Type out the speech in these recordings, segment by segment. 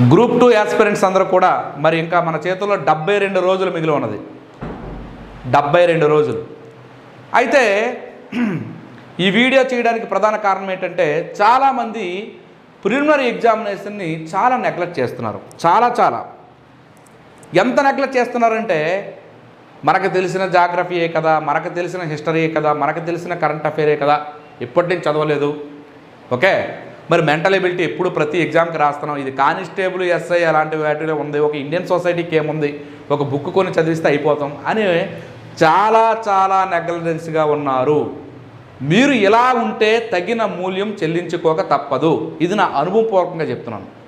Group two aspirants అందరూ కూడా మరి ఇంకా మన చేతుల్లో డెబ్బై రెండు రోజులు మిగిలి ఉన్నది. డెబ్బై రెండు రోజులు. అయితే ఈ వీడియో చేయడానికి ప్రధాన కారణం ఏంటంటే చాలామంది ప్రిలిమినరీ ఎగ్జామినేషన్ని చాలా నెగ్లెక్ట్ చేస్తున్నారు. చాలా చాలా. ఎంత నెగ్లెక్ట్ చేస్తున్నారంటే మనకు తెలిసిన జాగ్రఫీయే కదా మనకు తెలిసిన హిస్టరీయే కదా మనకు తెలిసిన కరెంట్ అఫేరే కదా ఇప్పటి నుంచి చదవలేదు. ఓకే? మరి మెంటల్ ఎబిలిటీ ఎప్పుడు ప్రతి ఎగ్జామ్కి రాస్తున్నాం ఇది కానిస్టేబుల్ ఎస్ఐ అలాంటి వాటిలో ఉంది. ఒక ఇండియన్ సొసైటీకి ఏముంది? ఒక బుక్ కొని చదివిస్తే అయిపోతాం. అని చాలా చాలా నెగ్లజెన్స్గా ఉన్నారు. మీరు ఇలా ఉంటే తగిన మూల్యం చెల్లించుకోక తప్పదు. ఇది నా అనుభవపూర్వకంగా చెప్తున్నాను.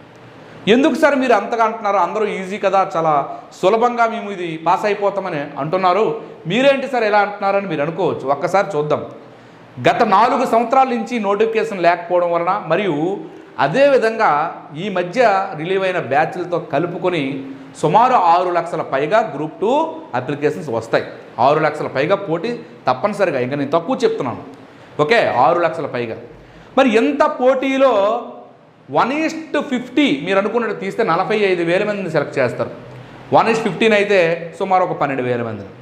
ఎందుకు సార్ మీరు అంతగా అంటున్నారు? అందరూ ఈజీ కదా చాలా సులభంగా మేము ఇది పాస్ అయిపోతామని అంటున్నారు. మీరేంటి సార్ ఎలా అంటున్నారని మీరు అనుకోవచ్చు. ఒక్కసారి చూద్దాం. గత నాలుగు సంవత్సరాల నుంచి నోటిఫికేషన్ లేకపోవడం వలన మరియు అదేవిధంగా ఈ మధ్య రిలీవ్ అయిన బ్యాచ్లతో కలుపుకొని సుమారు ఆరు లక్షల పైగా గ్రూప్ టూ అప్లికేషన్స్ వస్తాయి. ఆరు లక్షల పైగా పోటీ తప్పనిసరిగా ఇంకా నేను తక్కువ చెప్తున్నాను. ఓకే ఆరు లక్షల పైగా. మరి ఎంత పోటీలో వన్ ఈస్ట్ ఫిఫ్టీ మీరు అనుకున్నట్టు తీస్తే నలభై ఐదు వేల మందిని సెలెక్ట్ చేస్తారు. వన్ ఈస్ట్ ఫిఫ్టీన్ అయితే సుమారు ఒక పన్నెండు వేల మందిని.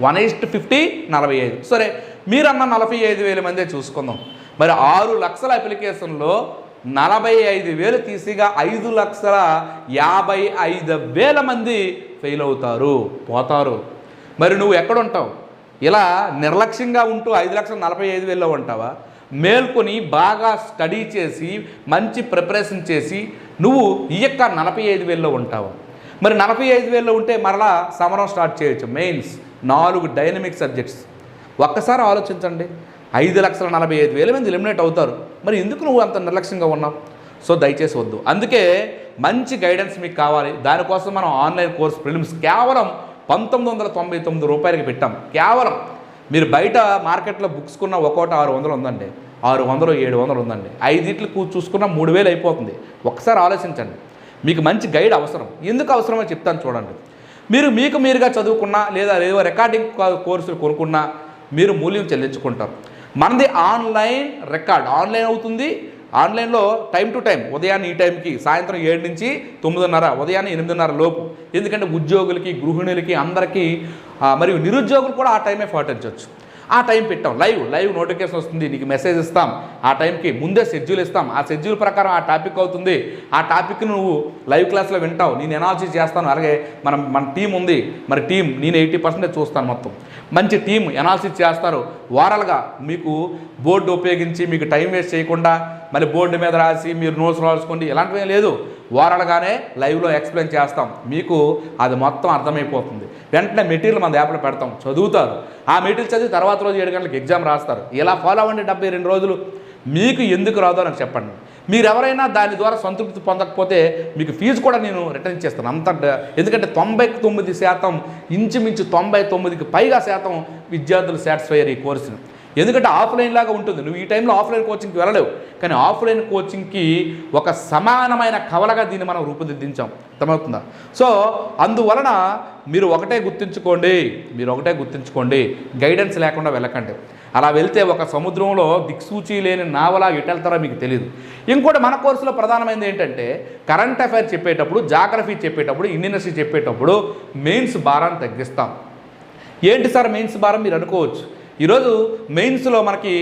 వన్ ఈస్ట్ ఫిఫ్టీ నలభై ఐదు. సరే మీరన్న నలభై ఐదు వేల మందే చూసుకుందాం. మరి ఆరు లక్షల అప్లికేషన్లో నలభై ఐదు వేలు తీసిగా ఐదు లక్షల యాభై ఐదు వేల మంది ఫెయిల్ అవుతారు పోతారు. మరి నువ్వు ఎక్కడుంటావు? ఇలా నిర్లక్ష్యంగా ఉంటూ ఐదు లక్షల నలభై ఐదు వేలలో ఉంటావా? మేల్కొని బాగా స్టడీ చేసి మంచి ప్రిపరేషన్ చేసి నువ్వు ఈ యొక్క నలభై ఐదు వేల్లో ఉంటావు. మరి నలభై ఐదు వేల్లో ఉంటే మరలా సమరం స్టార్ట్ చేయొచ్చు. మెయిన్స్ నాలుగు డైనమిక్ సబ్జెక్ట్స్. ఒక్కసారి ఆలోచించండి. ఐదు లక్షల నలభై ఐదు వేల మంది ఎలిమినేట్ అవుతారు. మరి ఎందుకు నువ్వు అంత నిర్లక్ష్యంగా ఉన్నావు? సో దయచేసి వద్దు. అందుకే మంచి గైడెన్స్ మీకు కావాలి. దానికోసం మనం ఆన్లైన్ కోర్స్ ప్రిలిమ్స్ కేవలం పంతొమ్మిది వందల తొంభై తొమ్మిది రూపాయలకి పెట్టాం. కేవలం మీరు బయట మార్కెట్లో బుక్స్ కొన్న ఒక్కోటి ఆరు వందలు ఉందండి. ఆరు వందలు ఏడు వందలు ఉందండి. ఐదింటికి చూసుకున్న మూడు వేలు అయిపోతుంది. ఒకసారి ఆలోచించండి. మీకు మంచి గైడ్ అవసరం. ఎందుకు అవసరమో చెప్తాను చూడండి. మీరు మీకు మీరుగా చదువుకున్నా లేదా ఏదో రికార్డింగ్ కోర్సులు కొనుక్కున్నా మీరు మూల్యం చెల్లించుకుంటారు. మనది ఆన్లైన్ రికార్డ్. ఆన్లైన్ అవుతుంది. ఆన్లైన్లో టైం టు టైం ఉదయాన్నే ఈ టైంకి సాయంత్రం ఏడు నుంచి తొమ్మిదిన్నర ఉదయాన్నే ఎనిమిదిన్నర లోపు. ఎందుకంటే ఉద్యోగులకి గృహిణులకి అందరికీ మరియు నిరుద్యోగులు కూడా ఆ టైమే పాటించవచ్చు. ఆ టైం పెట్టాం. లైవ్ లైవ్ నోటిఫికేషన్ వస్తుంది. నీకు మెసేజ్ ఇస్తాం. ఆ టైంకి ముందే షెడ్యూల్ ఇస్తాం. ఆ షెడ్యూల్ ప్రకారం ఆ టాపిక్ అవుతుంది. ఆ టాపిక్ నువ్వు లైవ్ క్లాస్లో వింటావు. నేను ఎనాలసిస్ చేస్తాను. అలాగే మనం మన టీం ఉంది. మరి టీం నేను ఎయిటీ పర్సెంటేజ్ చూస్తాను మొత్తం. మంచి టీం ఎనాలసిస్ చేస్తారు. వారాలుగా మీకు బోర్డు ఉపయోగించి మీకు టైం వేస్ట్ చేయకుండా మళ్ళీ బోర్డు మీద రాసి మీరు నోట్స్ రాసుకోండి. ఇలాంటివి ఏం లేదు. వారాలుగానే లైవ్లో ఎక్స్ప్లెయిన్ చేస్తాం. మీకు అది మొత్తం అర్థమైపోతుంది. వెంటనే మెటీరియల్ మన యాప్లో పెడతాం. చదువుతారు. ఆ మెటీరియల్ చదివి తర్వాత రోజు ఏడు గంటలకు ఎగ్జామ్ రాస్తారు. ఇలా ఫాలో అవ్వండి డెబ్బై రెండు రోజులు. మీకు ఎందుకు రాదో నాకు చెప్పండి. మీరు ఎవరైనా దాని ద్వారా సంతృప్తి పొందకపోతే మీకు ఫీజు కూడా నేను రిటర్న్ చేస్తాను. అంత ఎందుకంటే తొంభై తొమ్మిది శాతం ఇంచుమించు తొంభై తొమ్మిదికి పైగా శాతం విద్యార్థులు సాటిస్ఫై అయ్యారు ఈ కోర్సును. ఎందుకంటే ఆఫ్లైన్ లాగా ఉంటుంది. నువ్వు ఈ టైంలో ఆఫ్లైన్ కోచింగ్కి వెళ్ళలేవు. కానీ ఆఫ్లైన్ కోచింగ్కి ఒక సమానమైన కవలగా దీన్ని మనం రూపుదిద్దించాం. అర్థమవుతుందా? సో అందువలన మీరు ఒకటే గుర్తుంచుకోండి. మీరు ఒకటే గుర్తుంచుకోండి. గైడెన్స్ లేకుండా వెళ్ళకండి. అలా వెళ్తే ఒక సముద్రంలో దిక్సూచి లేని నావలా ఎటెళ్తారో మీకు తెలియదు ఇంకోటి మన కోర్సులో ప్రధానమైనది ఏంటంటే కరెంట్ అఫైర్ చెప్పేటప్పుడు జాగ్రఫీ చెప్పేటప్పుడు ఇండియన్ హిస్టరీ చెప్పేటప్పుడు మెయిన్స్ భారాన్ని తగ్గిస్తాం. ఏంటి సార్ మెయిన్స్ భారం? మీరు అనుకోవచ్చు. ఈరోజు మెయిన్స్లో మనకి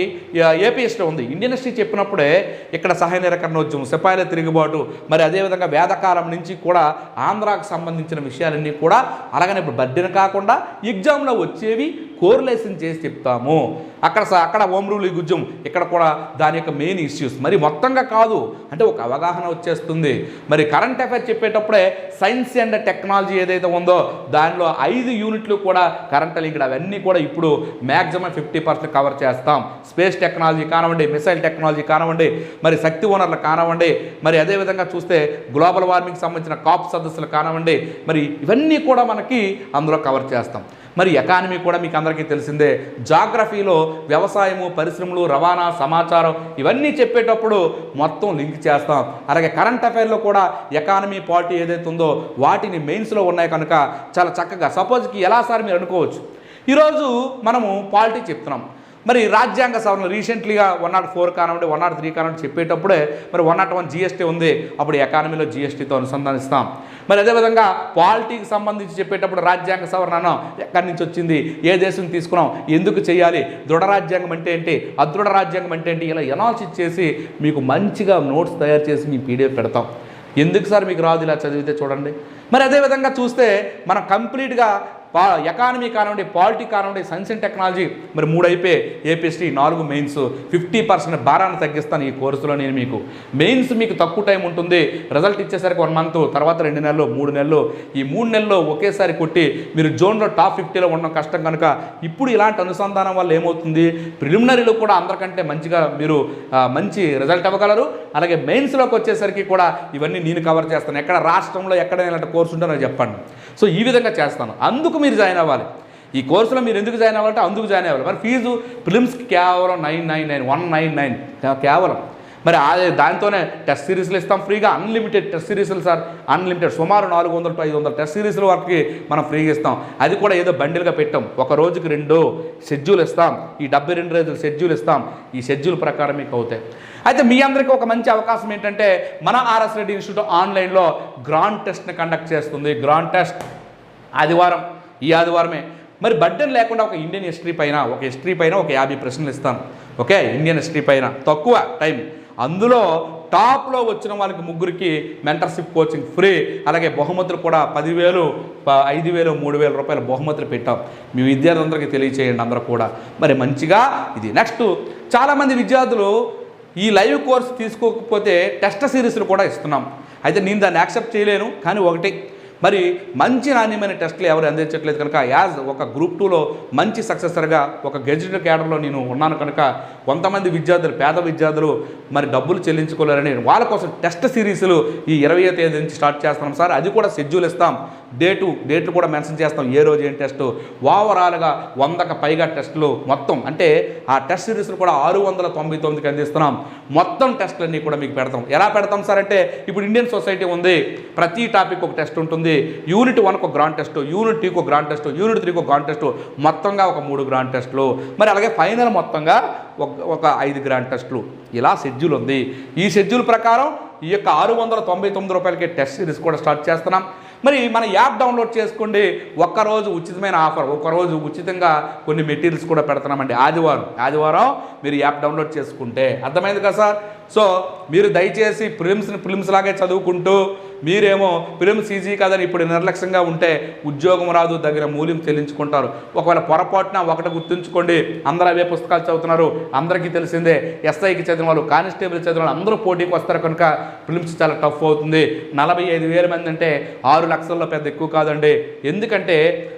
ఏపీ హిస్టరీ ఉంది. ఇండియన్ హిస్టరీ చెప్పినప్పుడే ఇక్కడ సహాయ నిరకరణోద్యమం సిపాయిల తిరుగుబాటు మరి అదేవిధంగా వేదకాలం నుంచి కూడా ఆంధ్రాకు సంబంధించిన విషయాలన్నీ కూడా అలాగనే ఇప్పుడు బర్డెన్ కాకుండా ఎగ్జామ్లో వచ్చేవి కోరిలేషన్ చేసి చెప్తాము. అక్కడ స- అక్కడ ఓమ్రూలి గుజ్జం. ఇక్కడ కూడా దాని యొక్క మెయిన్ ఇష్యూస్. మరి మొత్తంగా కాదు. అంటే ఒక అవగాహన వచ్చేస్తుంది. మరి కరెంట్ అఫైర్ చెప్పేటప్పుడే సైన్స్ అండ్ టెక్నాలజీ ఏదైతే ఉందో దానిలో ఐదు యూనిట్లు కూడా కరెంట్ లింక్డ్. అవన్నీ కూడా ఇప్పుడు మ్యాక్సిమం ఫిఫ్టీ పర్సెంట్ కవర్ చేస్తాం. స్పేస్ టెక్నాలజీ కానివ్వండి మిసైల్ టెక్నాలజీ కానివ్వండి మరి శక్తి ఓనర్లు కానివ్వండి మరి అదేవిధంగా చూస్తే గ్లోబల్ వార్మింగ్ సంబంధించిన కాప్ సదస్సులు కానివ్వండి మరి ఇవన్నీ కూడా మనకి అందులో కవర్ చేస్తాం. మరి ఎకానమీ కూడా మీకు అందరికీ తెలిసిందే. జాగ్రఫీలో వ్యవసాయము పరిశ్రమలు రవాణా సమాచారం ఇవన్నీ చెప్పేటప్పుడు మొత్తం లింక్ చేస్తాం. అలాగే కరెంట్ అఫైర్లో కూడా ఎకానమీ పార్టీ ఏదైతే ఉందో వాటిని మెయిన్స్లో ఉన్నాయి కనుక చాలా చక్కగా. సపోజ్కి ఎలా సార్ మీరు అనుకోవచ్చు? ఈరోజు మనము పాలిటీ చెప్తున్నాం. మరి రాజ్యాంగ సవరణ రీసెంట్లీగా వన్ నాట్ ఫోర్ కానివ్వండి వన్ నాట్ త్రీ కానివ్వండి చెప్పేటప్పుడే మరి వన్ నాట్ వన్ జిఎస్టీ ఉంది. అప్పుడు ఎకానమీలో జిఎస్టీతో అనుసంధానిస్తాం. మరి అదేవిధంగా పాలిటీకి సంబంధించి చెప్పేటప్పుడు రాజ్యాంగ సవరణ ఎక్కడి నుంచి వచ్చింది? ఏ దేశం తీసుకున్నాం? ఎందుకు చేయాలి? దృఢ రాజ్యాంగం అంటే ఏంటి? అదృఢ రాజ్యాంగం అంటే ఏంటి? ఇలా ఎనాలిసిస్ చేసి మీకు మంచిగా నోట్స్ తయారు చేసి మీ పీడిఎఫ్ పెడతాం. ఎందుకు సార్ మీకు రాదు ఇలా చదివితే చూడండి. మరి అదేవిధంగా చూస్తే మనం కంప్లీట్గా పా ఎకానమీ కానివ్వండి పాలిటీ కానివ్వండి సైన్స్ అండ్ టెక్నాలజీ మరి మూడు అయిపోయి ఏపీఎస్టీ నాలుగు మెయిన్స్. ఫిఫ్టీ పర్సెంట్ భారాన్ని తగ్గిస్తాను ఈ కోర్సులో నేను మీకు. మెయిన్స్ మీకు తక్కువ టైం ఉంటుంది. రిజల్ట్ ఇచ్చేసరికి వన్ మంత్ తర్వాత రెండు నెలలు మూడు నెలలు. ఈ మూడు నెలల్లో ఒకేసారి కొట్టి మీరు జోన్లో టాప్ ఫిఫ్టీలో ఉండడం కష్టం కనుక ఇప్పుడు ఇలాంటి అనుసంధానం వల్ల ఏమవుతుంది? ప్రిలిమినరీలో కూడా అందరికంటే మంచిగా మీరు మంచి రిజల్ట్ అవ్వగలరు. అలాగే మెయిన్స్లోకి వచ్చేసరికి కూడా ఇవన్నీ నేను కవర్ చేస్తాను. ఎక్కడ రాష్ట్రంలో ఎక్కడ ఇలాంటి కోర్సు ఉంటే నాకు చెప్పండి. సో ఈ విధంగా చేస్తాను. అందుకు మీరు జాయిన్ అవ్వాలి. ఈ కోర్సులో మీరు ఎందుకు జాయిన్ అవ్వాలంటే అందుకు జాయిన్ అవ్వాలి. మరి ఫీజు ఫిలిమ్స్కి కేవలం nine nine nine one nine nine కేవలం. మరి అదే దాంతోనే టెస్ట్ సిరీస్లు ఇస్తాం ఫ్రీగా అన్లిమిటెడ్ టెస్ట్ సిరీస్లు సార్ అన్లిమిటెడ్ సుమారు నాలుగు వందల టు ఐదు వందల టెస్ట్ సిరీస్ల వరకు మనం ఫ్రీగా ఇస్తాం. అది కూడా ఏదో బండిల్గా పెట్టాం. ఒక రోజుకి రెండు షెడ్యూల్ ఇస్తాం. ఈ డెబ్బై రెండు రోజులు షెడ్యూల్ ఇస్తాం. ఈ షెడ్యూల్ ప్రకారం మీకు అవుతాయి. అయితే మీ అందరికీ ఒక మంచి అవకాశం ఏంటంటే మన ఆర్ఎస్ రెడ్డి ఇన్స్టిట్యూట్ ఆన్లైన్లో గ్రాండ్ టెస్ట్ని కండక్ట్ చేస్తుంది. గ్రాండ్ టెస్ట్ ఆదివారం ఈ ఆదివారమే. మరి బడ్డెన్ లేకుండా ఒక ఇండియన్ హిస్టరీ పైన ఒక హిస్టరీ పైన ఒక యాభై ప్రశ్నలు ఇస్తాను. ఓకే? ఇండియన్ హిస్టరీ పైన. తక్కువ టైం. అందులో టాప్లో వచ్చిన వాళ్ళకి ముగ్గురికి మెంటర్షిప్ కోచింగ్ ఫ్రీ. అలాగే బహుమతులు కూడా పదివేలు ఐదు వేలు మూడు వేల రూపాయల బహుమతులు పెట్టాం. మీ విద్యార్థులందరికీ తెలియచేయండి అందరూ కూడా. మరి మంచిగా ఇది. నెక్స్ట్ చాలామంది విద్యార్థులు ఈ లైవ్ కోర్స్ తీసుకోకపోతే టెస్ట్ సిరీస్లు కూడా ఇస్తున్నాం. అయితే నేను దాన్ని యాక్సెప్ట్ చేయలేను కానీ ఒకటి మరి మంచి నాణ్యమైన టెస్టులు ఎవరు అందించట్లేదు కనుక యాజ్ ఒక గ్రూప్ టూలో మంచి సక్సెసర్గా ఒక గెజిటెడ్ క్యాడర్లో నేను ఉన్నాను కనుక కొంతమంది విద్యార్థులు పేద విద్యార్థులు మరి డబ్బులు చెల్లించుకోలేరని వాళ్ళ కోసం టెస్ట్ సిరీస్లు ఈ ఇరవై తేదీ నుంచి స్టార్ట్ చేస్తున్నాం సార్. అది కూడా షెడ్యూల్ ఇస్తాం. డేటు డేట్లు కూడా మెన్షన్ చేస్తాం. ఏ రోజు ఏం టెస్ట్ ఓవరాల్గా వందకు పైగా టెస్టులు మొత్తం. అంటే ఆ టెస్ట్ సిరీస్లు కూడా ఆరు వందల తొంభై తొమ్మిదికి అందిస్తున్నాం. మొత్తం టెస్టులన్నీ కూడా మీకు పెడతాం. ఎలా పెడతాం సార్ అంటే ఇప్పుడు ఇండియన్ సొసైటీ ఉంది. ప్రతి టాపిక్ ఒక టెస్ట్ ఉంటుంది. యూనిట్ వన్కి ఒక గ్రాండ్ టెస్ట్ యూనిట్ టూకి ఒక గ్రాండ్ టెస్ట్ యూనిట్ త్రీకి ఒక గ్రాండ్ టెస్ట్ మొత్తంగా ఒక మూడు గ్రాండ్ టెస్టులు మరి అలాగే ఫైనల్ మొత్తంగా ఒక ఒక ఐదు గ్రాండ్ టెస్టులు ఇలా షెడ్యూల్ ఉంది. ఈ షెడ్యూల్ ప్రకారం ఈ యొక్క ఆరు వందల తొంభై తొమ్మిది రూపాయలకి టెస్ట్ సిరీస్ కూడా స్టార్ట్ చేస్తున్నాం. మరి మన యాప్ డౌన్లోడ్ చేసుకోండి. ఒక్కరోజు ఉచితమైన ఆఫర్ ఒక్కరోజు ఉచితంగా కొన్ని మెటీరియల్స్ కూడా పెడుతున్నామండి. ఆదివారం ఆదివారం మీరు యాప్ డౌన్లోడ్ చేసుకుంటే. అర్థమైంది కదా సార్? సో మీరు దయచేసి ప్రిలిమ్స్ని ప్రిలిమ్స్ లాగే చదువుకుంటూ మీరేమో ఫిలిం సీజీ కాదని ఇప్పుడు నిర్లక్ష్యంగా ఉంటే ఉద్యోగం రాదు దగ్గర మూల్యం చెల్లించుకుంటారు. ఒకవేళ పొరపాటున ఒకటి గుర్తుంచుకోండి. అందరూ అవే పుస్తకాలు చదువుతున్నారు. అందరికీ తెలిసిందే ఎస్ఐకి చదివిన వాళ్ళు కానిస్టేబుల్ చదివిన వాళ్ళు అందరూ పోటీకి వస్తారు కనుక ఫిలిమ్స్ చాలా టఫ్ అవుతుంది. నలభై ఐదు వేల మంది అంటే ఆరు లక్షల్లో పెద్ద ఎక్కువ కాదండి. ఎందుకంటే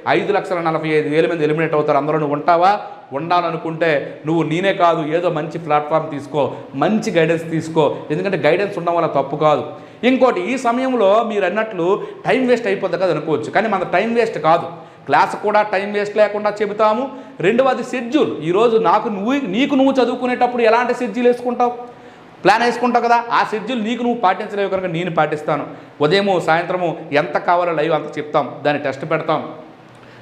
ఐదు లక్షల నలభై ఐదు వేల మంది ఎలిమినేట్ అవుతారు. అందరూ నువ్వు ఉంటావా? ఉండాలనుకుంటే నువ్వు నేనే కాదు. ఏదో మంచి ప్లాట్ఫామ్ తీసుకో. మంచి గైడెన్స్ తీసుకో. ఎందుకంటే గైడెన్స్ ఉండడం వల్ల తప్పు కాదు. ఇంకోటి ఈ సమయంలో మీరు అన్నట్లు టైం వేస్ట్ అయిపోద్ది కదా అనుకోవచ్చు. కానీ మన టైం వేస్ట్ కాదు. క్లాస్ కూడా టైం వేస్ట్ లేకుండా చెబుతాము. రెండవది షెడ్యూల్. ఈరోజు నాకు నువ్వు నీకు నువ్వు చదువుకునేటప్పుడు ఎలాంటి షెడ్యూల్ వేసుకుంటావు? ప్లాన్ వేసుకుంటావు కదా? ఆ షెడ్యూల్ నీకు నువ్వు పాటించలేవు కనుక నేను పాటిస్తాను. ఉదయము సాయంత్రము ఎంత కావాలో లైవ్ అంత చెప్తాం. దాన్ని టెస్ట్ పెడతాం.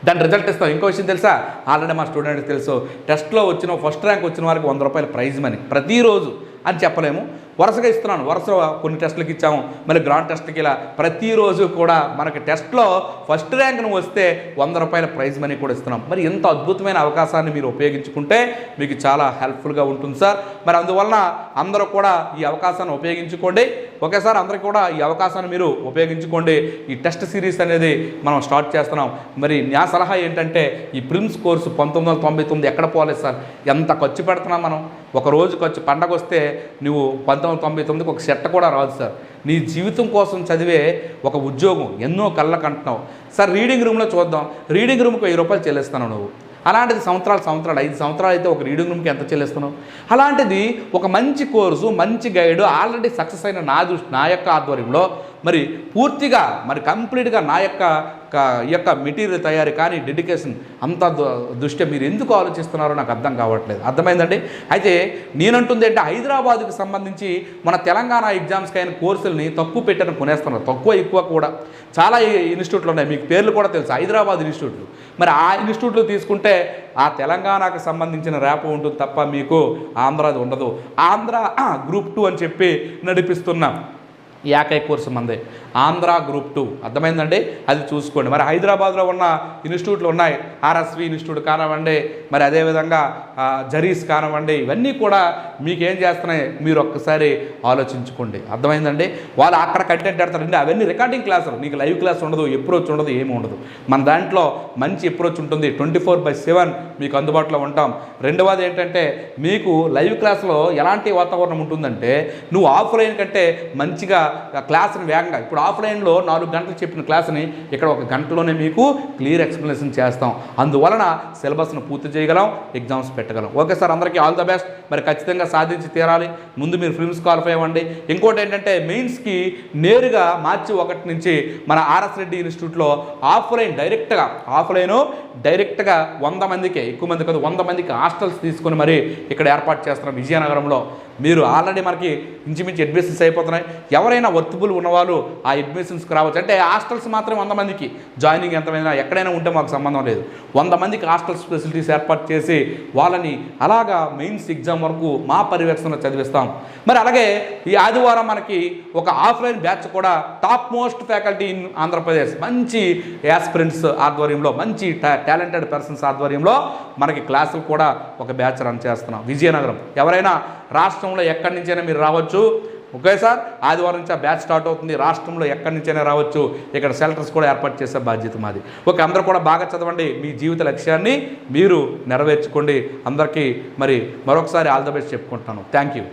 దాని రిజల్ట్ ఇస్తాం. ఇంకో విషయం తెలుసా? ఆల్రెడీ మా స్టూడెంట్స్ తెలుసు. టెస్ట్లో వచ్చిన ఫస్ట్ ర్యాంక్ వచ్చిన వారికి వంద రూపాయల ప్రైజ్ మనీ. ప్రతిరోజు అని చెప్పలేము. వరుసగా ఇస్తున్నాను. వరుస కొన్ని టెస్టులకి ఇచ్చాము. మళ్ళీ గ్రాండ్ టెస్ట్కి ఇలా ప్రతిరోజు కూడా మనకి టెస్ట్లో ఫస్ట్ ర్యాంక్ నువ్వు వస్తే వంద రూపాయల ప్రైజ్ మనీ కూడా ఇస్తున్నాం. మరి ఎంత అద్భుతమైన అవకాశాన్ని మీరు ఉపయోగించుకుంటే మీకు చాలా హెల్ప్ఫుల్గా ఉంటుంది సార్. మరి అందువలన అందరూ కూడా ఈ అవకాశాన్ని ఉపయోగించుకోండి. ఒకేసారి అందరికీ కూడా ఈ అవకాశాన్ని మీరు ఉపయోగించుకోండి. ఈ టెస్ట్ సిరీస్ అనేది మనం స్టార్ట్ చేస్తున్నాం. మరి నా సలహా ఏంటంటే ఈ ప్రిమ్స్ కోర్సు పంతొమ్మిది వందల తొంభై తొమ్మిది ఎక్కడ పోలేదు సార్? ఎంత ఖర్చు పెడుతున్నాం మనం? ఒక రోజు వచ్చి పండగ వస్తే నువ్వు పంతొమ్మిది తొంభై తొమ్మిదికి ఒక సెట్ట కూడా రాదు సార్. నీ జీవితం కోసం చదివే ఒక ఉద్యోగం ఎన్నో కళ్ళకు అంటున్నావు సార్ రీడింగ్ రూమ్లో చూద్దాం. రీడింగ్ రూమ్కి వెయ్యి రూపాయలు చెల్లిస్తాను నువ్వు. అలాంటిది సంవత్సరాలు సంవత్సరాలు ఐదు సంవత్సరాలు అయితే ఒక రీడింగ్ రూమ్కి ఎంత చెల్లిస్తున్నావు? అలాంటిది ఒక మంచి కోర్సు మంచి గైడ్ ఆల్రెడీ సక్సెస్ అయిన నా దృష్టి నా యొక్క ఆధ్వర్యంలో మరి పూర్తిగా మరి కంప్లీట్గా నా యొక్క ఈ యొక్క మెటీరియల్ తయారీ కానీ డెడికేషన్ అంత దు- దృష్ట్యా మీరు ఎందుకు ఆలోచిస్తున్నారో నాకు అర్థం కావట్లేదు. అర్థమైందండి? అయితే నేనంటుంది అంటే హైదరాబాద్కు సంబంధించి మన తెలంగాణ ఎగ్జామ్స్కి అయిన కోర్సుల్ని తక్కువ పెట్టని కొనేస్తున్నారు. తక్కువ ఎక్కువ కూడా. చాలా ఈ- ఇన్స్టిట్యూట్లు ఉన్నాయి. మీకు పేర్లు కూడా తెలుసు. హైదరాబాద్ ఇన్స్టిట్యూట్లు. మరి ఆ ఇన్స్టిట్యూట్లు తీసుకుంటే ఆ తెలంగాణకు సంబంధించిన ర్యాప్ ఉంటుంది తప్ప మీకు ఆంధ్రాది ఉండదు. ఆంధ్ర గ్రూప్ టూ అని చెప్పి నడిపిస్తున్నాం ఈ యాకై కోర్సు మందే. Andhra group two. అర్థమైందండి? అది చూసుకోండి. మరి హైదరాబాద్లో ఉన్న ఇన్స్టిట్యూట్లు ఉన్నాయి. ఆర్ఎస్వి ఇన్స్టిట్యూట్ కానివ్వండి మరి అదేవిధంగా జరీస్ కానివ్వండి ఇవన్నీ కూడా మీకు ఏం చేస్తున్నాయి? మీరు ఒక్కసారి ఆలోచించుకోండి. అర్థమైందండి? వాళ్ళు అక్కడ కంటెంట్ పెడతారండి. అవన్నీ రికార్డింగ్ క్లాసులు. నీకు లైవ్ క్లాస్ ఉండదు ఎప్రోచ్ ఉండదు ఏమి ఉండదు. మన దాంట్లో మంచి ఎప్రోచ్ ఉంటుంది. ట్వంటీ ఫోర్ బై సెవెన్ మీకు అందుబాటులో ఉంటాం. రెండవది ఏంటంటే మీకు లైవ్ క్లాస్లో ఎలాంటి వాతావరణం ఉంటుందంటే నువ్వు ఆఫ్లైన్ కంటే మంచిగా క్లాస్ని వేగంగా. ఇప్పుడు ఆఫ్లైన్లో నాలుగు గంటలు చెప్పిన క్లాస్ని ఇక్కడ ఒక గంటలోనే మీకు క్లియర్ ఎక్స్ప్లెనేషన్ చేస్తాం. అందువలన సిలబస్ను పూర్తి చేయగలం ఎగ్జామ్స్ పెట్టగలం. ఓకే సార్ అందరికీ ఆల్ ద బెస్ట్. మరి ఖచ్చితంగా సాధించి తీరాలి. ముందు మీరు ఫిల్మ్స్ క్వాలిఫై అవ్వండి. ఇంకోటి ఏంటంటే మెయిన్స్కి నేరుగా మార్చి ఒకటి నుంచి మన ఆర్ఎస్ రెడ్డి ఇన్స్టిట్యూట్లో ఆఫ్లైన్ డైరెక్ట్గా ఆఫ్లైన్ డైరెక్ట్గా వంద మందికే ఎక్కువ మంది కాదు వంద మందికి హాస్టల్స్ తీసుకొని మరి ఇక్కడ ఏర్పాటు చేస్తున్నాం విజయనగరంలో. మీరు ఆల్రెడీ మనకి ఇంచుమించు అడ్మిషన్స్ అయిపోతున్నాయి. ఎవరైనా వర్తబుల్ ఉన్నవాళ్ళు ఆ అడ్మిషన్స్కి రావచ్చు. అంటే హాస్టల్స్ మాత్రం వంద మందికి. జాయినింగ్ ఎంతమైనా ఎక్కడైనా ఉంటే మాకు సంబంధం లేదు. వంద మందికి హాస్టల్స్ ఫెసిలిటీస్ ఏర్పాటు చేసి వాళ్ళని అలాగా మెయిన్స్ ఎగ్జామ్ వరకు మా పర్యవేక్షణలో చదివిస్తాం. మరి అలాగే ఈ ఆదివారం మనకి ఒక ఆఫ్లైన్ బ్యాచ్ కూడా top most faculty in Andhra Pradesh. మంచి యాస్పిరెంట్స్ ఆధ్వర్యంలో మంచి టాలెంటెడ్ పర్సన్స్ ఆధ్వర్యంలో మనకి క్లాసులు కూడా ఒక బ్యాచ్ రన్ చేస్తున్నాం. విజయనగరం. ఎవరైనా రాష్ట్రంలో ఎక్కడి నుంచైనా మీరు రావచ్చు. Okay sir? ఆదివారం నుంచి ఆ బ్యాచ్ స్టార్ట్ అవుతుంది. రాష్ట్రంలో ఎక్కడి నుంచైనా రావచ్చు. ఇక్కడ సెల్టర్స్ కూడా ఏర్పాటు చేసే బాధ్యత మాది. ఓకే అందరూ కూడా బాగా చదవండి. మీ జీవిత లక్ష్యాన్ని మీరు నెరవేర్చుకోండి. అందరికీ మరి మరొకసారి ఆల్ ద బెస్ట్ చెప్పుకుంటున్నాను. Thank you.